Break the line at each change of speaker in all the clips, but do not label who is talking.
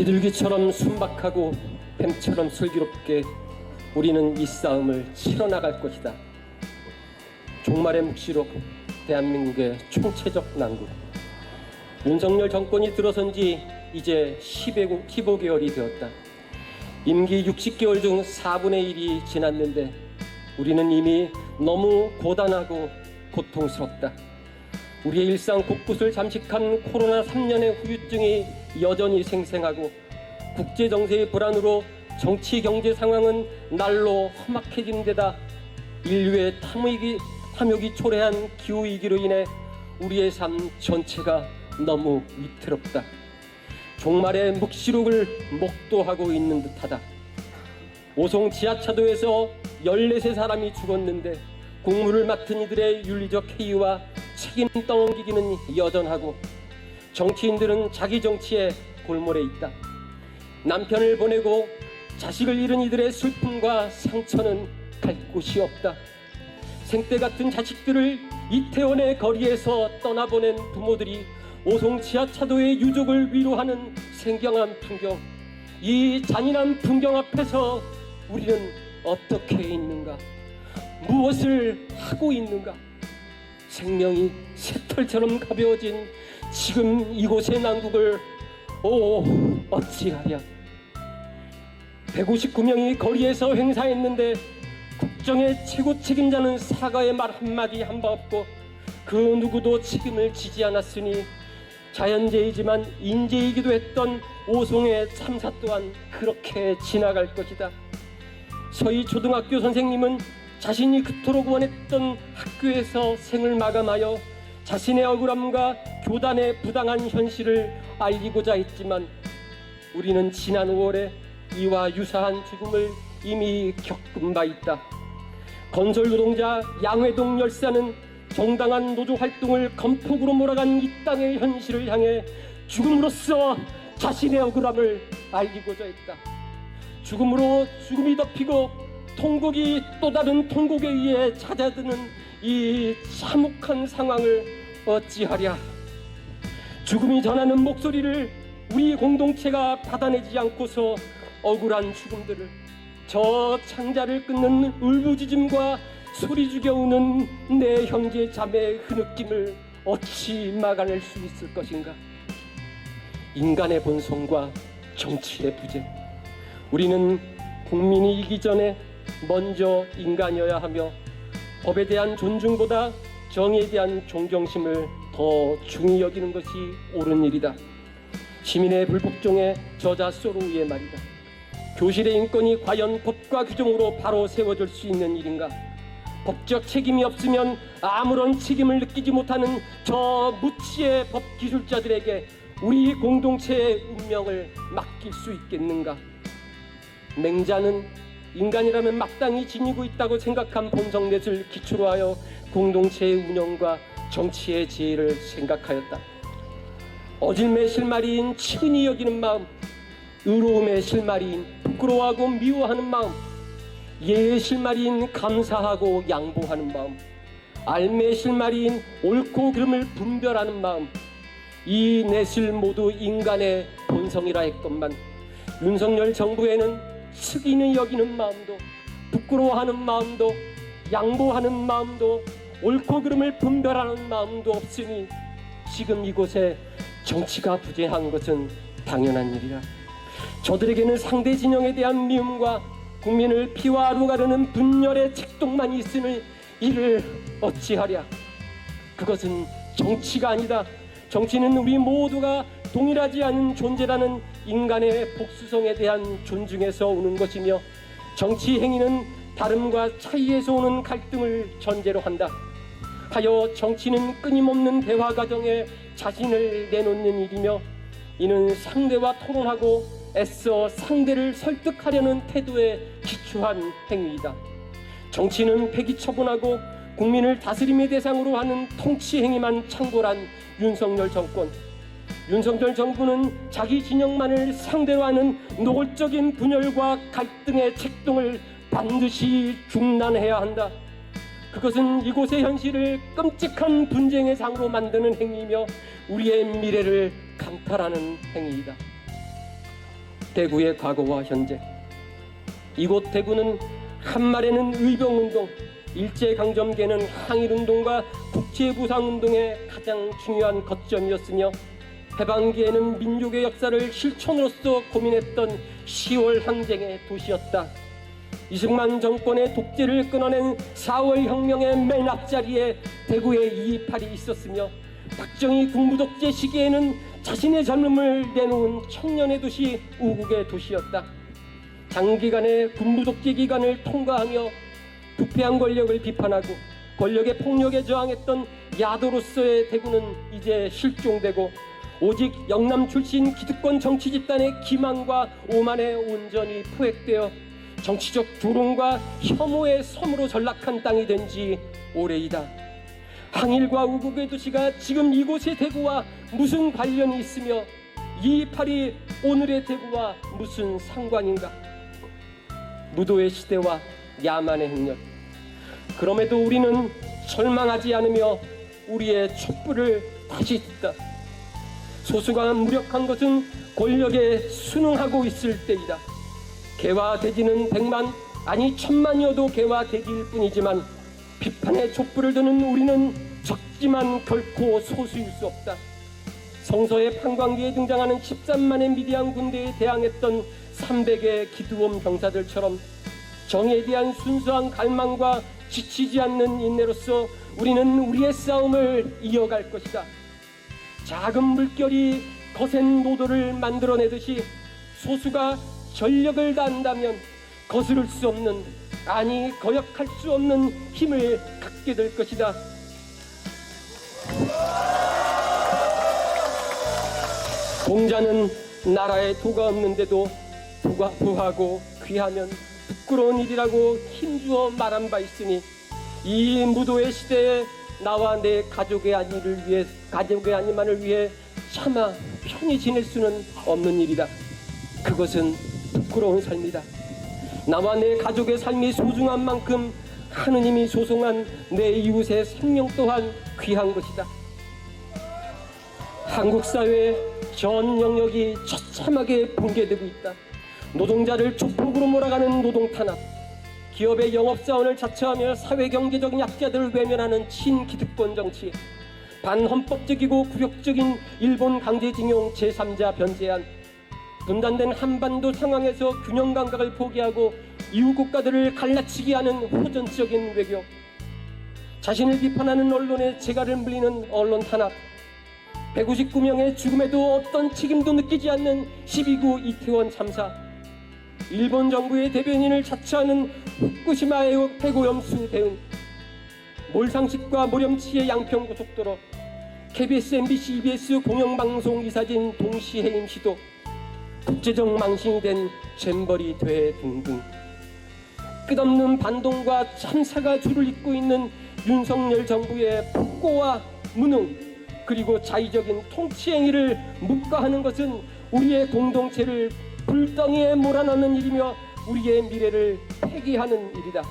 비둘기처럼 순박하고 뱀처럼 슬기롭게 우리는 이 싸움을 치러나갈 것이다. 종말의 묵시록 대한민국의 총체적 난국 윤석열 정권이 들어선 지 이제 15개월이 되었다. 임기 60개월 중 4분의 1이 지났는데 우리는 이미 너무 고단하고 고통스럽다. 우리의 일상 곳곳을 잠식한 코로나 3년의 후유증이 여전히 생생하고 국제 정세의 불안으로 정치 경제 상황은 날로 험악해지는 데다 인류의 탐욕이, 탐욕이 초래한 기후 위기로 인해 우리의 삶 전체가 너무 위태롭다. 종말의 묵시록을 목도하고 있는 듯하다. 오송 지하차도에서 14세 사람이 죽었는데 공무를 맡은 이들의 윤리적 해이와 책임 떠넘기기는 여전하고 정치인들은 자기 정치에 골몰해 있다. 남편을 보내고 자식을 잃은 이들의 슬픔과 상처는 갈 곳이 없다. 생때 같은 자식들을 이태원의 거리에서 떠나보낸 부모들이 오송 지하차도의 유족을 위로하는 생경한 풍경. 이 잔인한 풍경 앞에서 우리는 어떻게 있는가? 무엇을 하고 있는가? 생명이 새털처럼 가벼워진 지금 이곳의 난국을 오 어찌하랴 159명이 거리에서 행사했는데 국정의 최고 책임자는 사과의 말 한마디 한 바 없고 그 누구도 책임을 지지 않았으니 자연재해이지만 인재이기도 했던 오송의 참사 또한 그렇게 지나갈 것이다. 서희 초등학교 선생님은 자신이 그토록 원했던 학교에서 생을 마감하여 자신의 억울함과 교단의 부당한 현실을 알리고자 했지만 우리는 지난 5월에 이와 유사한 죽음을 이미 겪은 바 있다. 건설 노동자 양회동 열사는 정당한 노조 활동을 건폭으로 몰아간 이 땅의 현실을 향해 죽음으로써 자신의 억울함을 알리고자 했다. 죽음으로 죽음이 덮이고 통곡이 또 다른 통곡에 의해 찾아드는 이 참혹한 상황을 어찌하랴. 죽음이 전하는 목소리를 우리 공동체가 받아내지 않고서 억울한 죽음들을 저 창자를 끊는 울부짖음과 소리 죽여 우는 내 형제 자매의 흐느낌을 어찌 막아낼 수 있을 것인가? 인간의 본성과 정치의 부재. 우리는 국민이 이기 전에 먼저 인간이어야 하며 법에 대한 존중보다 정의에 대한 존경심을 더 중히 여기는 것이 옳은 일이다. 시민의 불복종의 저자 소로우의 말이다. 교실의 인권이 과연 법과 규정으로 바로 세워질 수 있는 일인가? 법적 책임이 없으면 아무런 책임을 느끼지 못하는 저 무치의 법 기술자들에게 우리 공동체의 운명을 맡길 수 있겠는가? 맹자는 인간이라면 마땅히 지니고 있다고 생각한 본성넷을 기초로 하여 공동체의 운영과 정치의 지혜를 생각하였다. 어질매 실마리인 치근히 여기는 마음, 의로움의 실마리인 부끄러워하고 미워하는 마음, 예의 실마리인 감사하고 양보하는 마음, 알매 실마리인 옳고 그름을 분별하는 마음, 이 넷을 모두 인간의 본성이라 했건만 윤석열 정부에는 숙이는 여기는 마음도 부끄러워하는 마음도 양보하는 마음도 옳고 그름을 분별하는 마음도 없으니 지금 이곳에 정치가 부재한 것은 당연한 일이라. 저들에게는 상대 진영에 대한 미움과 국민을 피와 로 가르는 분열의 책동만 있으니 이를 어찌하랴? 그것은 정치가 아니다. 정치는 우리 모두가 동일하지 않은 존재라는 인간의 복수성에 대한 존중에서 오는 것이며 정치 행위는 다름과 차이에서 오는 갈등을 전제로 한다. 하여 정치는 끊임없는 대화 과정에 자신을 내놓는 일이며 이는 상대와 토론하고 애써 상대를 설득하려는 태도에 기초한 행위이다. 정치는 폐기 처분하고 국민을 다스림의 대상으로 하는 통치 행위만 창궐한 윤석열 정권. 윤석열 정부는 자기 진영만을 상대로 하는 노골적인 분열과 갈등의 책동을 반드시 중단해야 한다. 그것은 이곳의 현실을 끔찍한 분쟁의 장으로 만드는 행위이며 우리의 미래를 강탈하는 행위이다. 대구의 과거와 현재 이곳 대구는 한말에는 의병운동, 일제강점기에는 항일운동과 국제부상운동의 가장 중요한 거점이었으며 해방기에는 민족의 역사를 실천으로서 고민했던 10월 항쟁의 도시였다. 이승만 정권의 독재를 끊어낸 4월 혁명의 맨 앞자리에 대구에 이이팔이 있었으며 박정희 군부독재 시기에는 자신의 젊음을 내놓은 청년의 도시 우국의 도시였다. 장기간의 군부독재 기간을 통과하며 부패한 권력을 비판하고 권력의 폭력에 저항했던 야도로서의 대구는 이제 실종되고 오직 영남 출신 기득권 정치 집단의 기만과 오만에 온전히 포획되어 정치적 조롱과 혐오의 섬으로 전락한 땅이 된 지 오래이다. 항일과 우국의 도시가 지금 이곳의 대구와 무슨 관련이 있으며 이 팔이 오늘의 대구와 무슨 상관인가? 무도의 시대와 야만의 행렬. 그럼에도 우리는 절망하지 않으며 우리의 촛불을 다시 듣다. 소수가 무력한 것은 권력에 순응하고 있을 때이다. 개화되지는 백만 아니 천만이어도 개화되기일 뿐이지만 비판의 촛불을 드는 우리는 적지만 결코 소수일 수 없다. 성서의 판광기에 등장하는 13만의 미디안 군대에 대항했던 300의 기두원 병사들처럼 정의에 대한 순수한 갈망과 지치지 않는 인내로서 우리는 우리의 싸움을 이어갈 것이다. 작은 물결이 거센 노도를 만들어내듯이 소수가 전력을 다한다면 거스를 수 없는 아니 거역할 수 없는 힘을 갖게 될 것이다. 공자는 나라에 도가 없는데도 부가 부하고 귀하면 부끄러운 일이라고 힘주어 말한 바 있으니 이 무도의 시대에 나와 내 가족의 안위를 위해 가족의 안위만을 위해 차마 편히 지낼 수는 없는 일이다. 그것은 부끄러운 삶이다. 나와 내 가족의 삶이 소중한 만큼 하느님이 소송한 내 이웃의 생명 또한 귀한 것이다. 한국 사회의 전 영역이 처참하게 붕괴되고 있다. 노동자를 조폭으로 몰아가는 노동 탄압, 기업의 영업사원을 자처하며 사회 경제적 약자들을 외면하는 친기득권 정치, 반헌법적이고 굴욕적인 일본 강제징용 제3자 변제안, 분단된 한반도 상황에서 균형 감각을 포기하고 이웃 국가들을 갈라치게 하는 호전적인 외교, 자신을 비판하는 언론의 재갈을 물리는 언론 탄압, 159명의 죽음에도 어떤 책임도 느끼지 않는 12구 이태원 참사, 일본 정부의 대변인을 자처하는 후쿠시마 해고염수 대응, 몰상식과 모렴치의 양평고속도로, KBS, MBC, EBS 공영방송 이사진 동시 해임 시도, 국제적 망신이 된 잼버리 대회 등등 끝없는 반동과 참사가 줄을 잇고 있는 윤석열 정부의 폭고와 무능 그리고 자의적인 통치 행위를 묵과하는 것은 우리의 공동체를 불덩이에 몰아넣는 일이며 우리의 미래를 폐기하는 일이다.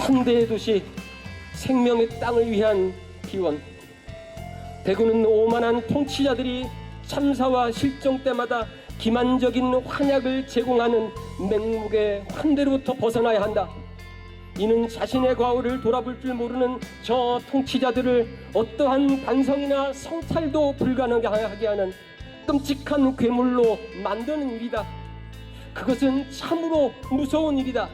환대의 도시 생명의 땅을 위한 기원 대구는 오만한 통치자들이 참사와 실종 때마다 기만적인 환약을 제공하는 맹목의 환대로부터 벗어나야 한다. 이는 자신의 과오를 돌아볼 줄 모르는 저 통치자들을 어떠한 반성이나 성찰도 불가능하게 하는 끔찍한 괴물로 만드는 일이다. 그것은 참으로 무서운 일이다.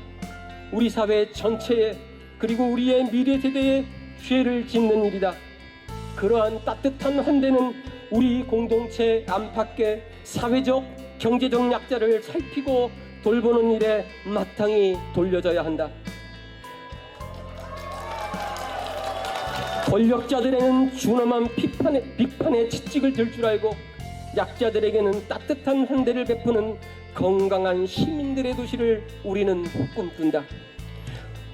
우리 사회 전체에 그리고 우리의 미래 세대에 죄를 짓는 일이다. 그러한 따뜻한 환대는 우리 공동체 안팎의 사회적, 경제적 약자를 살피고 돌보는 일에 마땅히 돌려져야 한다. 권력자들에는 준엄한 비판의, 비판의 채찍을 들 줄 알고 약자들에게는 따뜻한 환대를 베푸는 건강한 시민들의 도시를 우리는 꿈꾼다.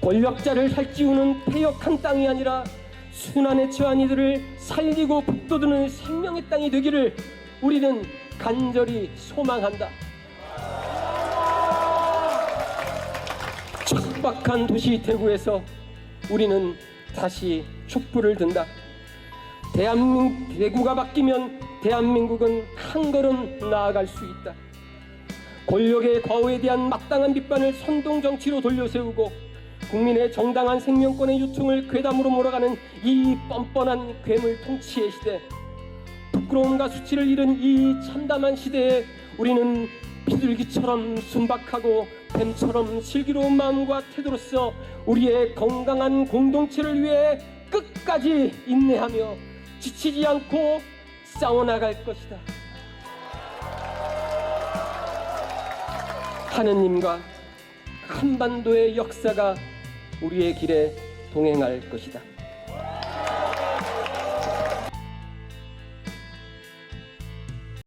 권력자를 살찌우는 폐역한 땅이 아니라 순환에 처한 이들을 살리고 북돋우는 생명의 땅이 되기를 우리는 간절히 소망한다. 척박한 도시 대구에서 우리는 다시 촛불을 든다. 대한민국 대구가 바뀌면 대한민국은 한 걸음 나아갈 수 있다. 권력의 과오에 대한 마땅한 비판을 선동 정치로 돌려세우고 국민의 정당한 생명권의 요청을 괴담으로 몰아가는 이 뻔뻔한 괴물 통치의 시대 부끄러움과 수치를 잃은 이 참담한 시대에 우리는 비둘기처럼 순박하고 뱀처럼 슬기로운 마음과 태도로서 우리의 건강한 공동체를 위해 끝까지 인내하며 지치지 않고 싸워나갈 것이다. 하느님과 한반도의 역사가 우리의 길에 동행할 것이다.